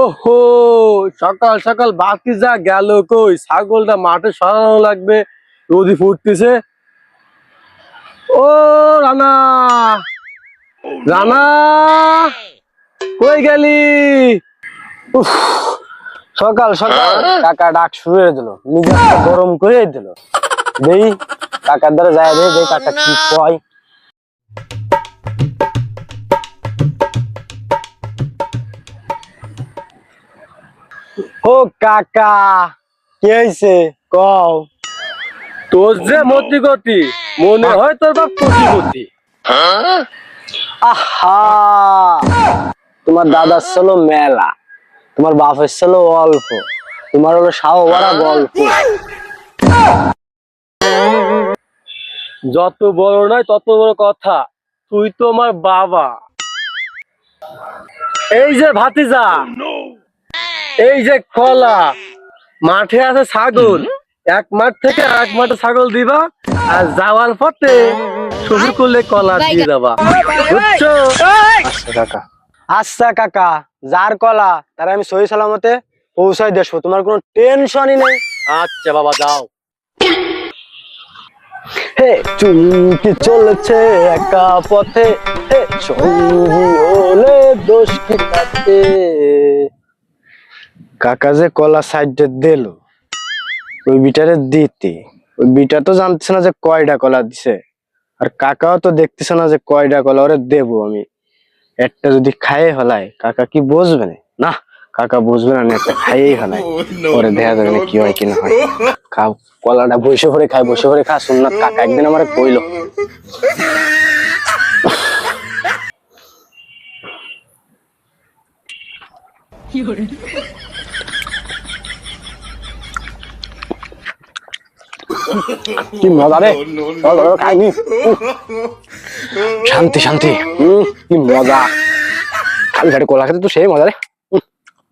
ওহো, সকাল সকাল বাতি যা গেল কই? ছাগলটা মাঠে সরানো লাগবে। রোদি ফুটতেছে। ও, রানা। রানা, কই গেলি? সকাল সকাল কাকা ডাক শুরু করে দিল। নিজে গরম করে দিল। দেই, কাকার দ্বারা যায় দেই কাকা কি কয়? ও কাকা কি হয়েছে কও। তোর যে মতি গতি মনে হয় তোর বাপ কোটি গতি আহা! তোমার দাদা ছিল মেলা তোমার বাপের ছিল অল্প তোমার হলো সাও বড়া গল্প। যত বড় নয় তত বড় কথা তুই তো আমার বাবা। এই যে ভাতিজা এই যে কলা মাঠে আছে ছাগল। এক মাঠ থেকে এক মাঠে ছাগল দিবা আর যাওয়ার পথে শ্বশুর করলে কলা দিয়ে দেবা। বুঝছ? আচ্ছা কাকা। আচ্ছা কাকা যার কলা তার আমি সহি সালামতে পৌঁছাই দেবো তোমার কোনো টেনশনই নেই? আচ্ছা বাবা যাও। হে চুমকি চলেছে একা পথে। হে সঙ্গী হলে দোষ কি তাতে কাকা যে কলা সাইডে দিল ওই বিটারে দিতে। ওই বিটা তো জানতেছে না যে কয়টা কলা দিছে। আর কাকাও তো দেখতেছে না যে কয়টা কলা ওরে দেবো আমি। একটা যদি খাইয়ে হলাই কাকা কি বুঝবে না? না কাকা বুঝবে না একটা খাইয়েই হলাই পরে দেখা যাবে না কি হয় কি না হয়। খাও কলাটা বসে ভরে খাই বসে ভরে খা শুন না কাকা একদিন আমার কইলো। কি মজা রে খাইনি শান্তি শান্তি কি মজা খালি ঘাটে কলা খেতে তো সেই মজা রে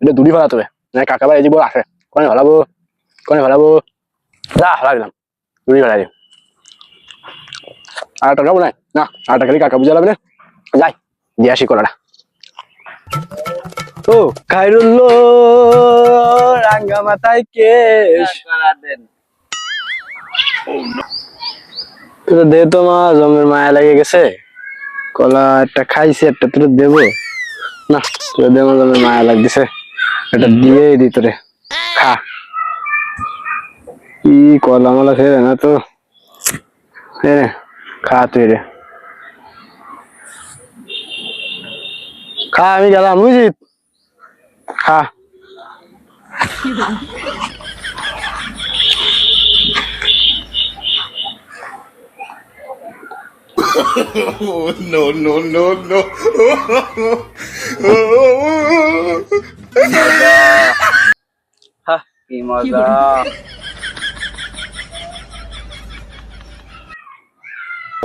এটা দূরি ভাড়া তবে না কাকা ভাই জীবন আসে কনে ভালাবো কনে ভালাবো যা ভালা দিলাম দূরি ভাড়া দিই আর টাকা নাই না আর টাকা কাকা বুঝা লাগবে না যাই দিয়ে আসি কলাটা ও খাইরুল্লো রাঙ্গা মাথায় কেশ তো দে তো মা, জমের মায়া লেগে গেছে। কলা একটা খাইছি, একটা তোর দেবো। না, তোর দে মা, জমের মায়া লাগতেছে। এটা দিয়েই দি তোরে। খা। কি কলা মলা খেয়ে না তো। খা তুই রে। খা, আমি গেলাম বুঝি খা। No, no, no, no. কি মজা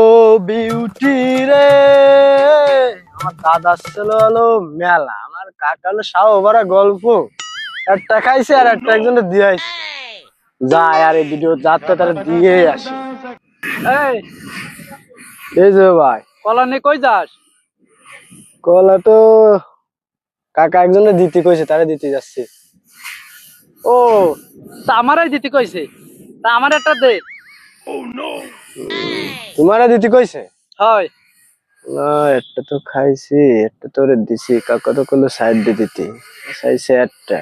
ও বিউটি রে। আমার দাদা ছিল হলো মেলা। আমার কাকা হলো সাও ভরা গল্প। একটা খাইছে আর একটা একজনে দিয়ে যায় আর এই ভিডিও যাত্রা তারা দিয়ে আসে। এই এই যে ভাই। কলা নিয়ে কই যাস? কলা তো কাকা একজনে দিতে কইছে তারে দিতে যাচ্ছে। ও তা আমারই দিতে কইছে। তা আমার একটা দে। তোমারে দিতে কইছে? হয়। না একটা তো খাইছি একটা তোরে দিছি। কাকা তো করল সাইড দিয়ে দিতে। চাইছে একটা।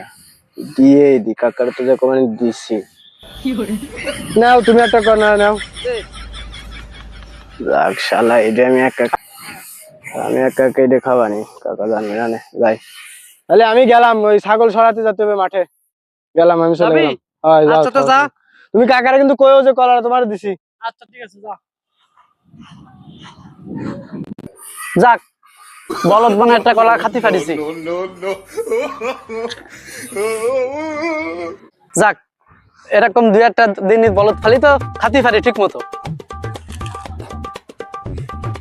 দিয়ে দি কাকার তো যখন দিছি। নাও তুমি একটা কর না নাও। যাক শালা এটা আমি একা আমি একা একা খাবানি কাকা জানবে না যাই। তাহলে আমি গেলাম ওই ছাগল সরাতে যেতে হবে মাঠে। গেলাম আমি চলে গেলাম। আচ্ছা তো যা। তুমি কাকারে কিন্তু কইও যে কলাটা তোমার দিছি। আচ্ছা ঠিক আছে যা। যাক বলদ মানে একটা কলা খাতি ফাটিছি. যাক এরকম দুই একটা দিন বলদ ফালি তো খাতি ফারি ঠিক মতো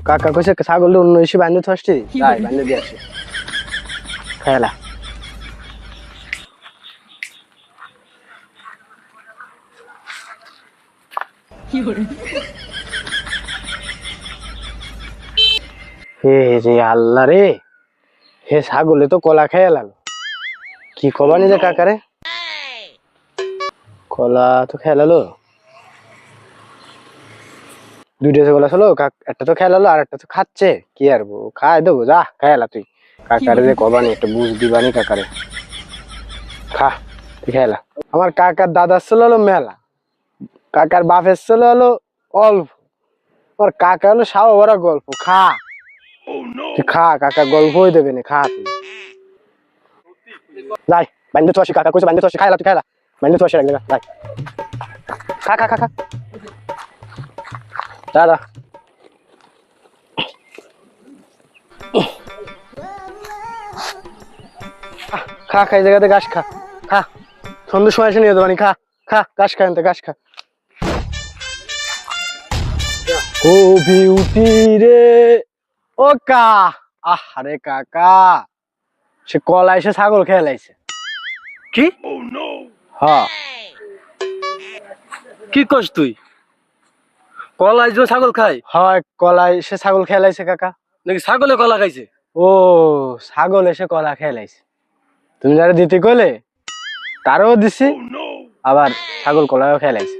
কাকা কইছে ছাগল অন্য এসে বান্ধে থাসছি তাই বান্ধে দিয়ে আসি। খেলা। হে রে আল্লাহ রে! হে ছাগলে তো কলা খেয়ে লাল কি কবা নিজে কাকারে? কলা তো খেলালো দুইটা ছিল কাক একটা তো খেলালো, আর একটা তো খাচ্ছে। কি আর খাই দেবো, যা খেলা তুই। কাকারে যে কবানি, একটা বুঝ দিবানি কাকারে। খা, তুই খেলা আমার কাকার দাদার ছিল হলো মেলা। কাকার বাপের ছিল হলো অল্প। আমার কাকা হলো সাও বড় গল্প, খা। তুই খা কাকা গল্পই দেবে না, খা তুই। যাই বান্ধে তো আসি, কাকা কইছে বান্ধে তো আসি খাইলা তুই খাইলা বান্ধে তো আসি যাই। খা খা খা খা। দাদা খা খা এই জায়গাতে ঘাস খা। খা। সন্ধ্যের সময় এসে নিয়ে দেবানি খা খা ঘাস খা এনতে ঘাস খা। ও বিউটি রে। ও কা। আরে কাকা। সে কলা এসে ছাগল খেয়ে লাইছে। কি? হ্যাঁ কি করছ তুই? কলা যে ছাগল খাই হয় কলাই সে ছাগল খেলাইছে কাকা। নাকি ছাগলে কলা খাইছে? ও ছাগল এসে কলা খেলাইছে তুমি যারা দিতে কলে তারও দিছি। আবার ছাগল কলাও খেয়ে লাইছে।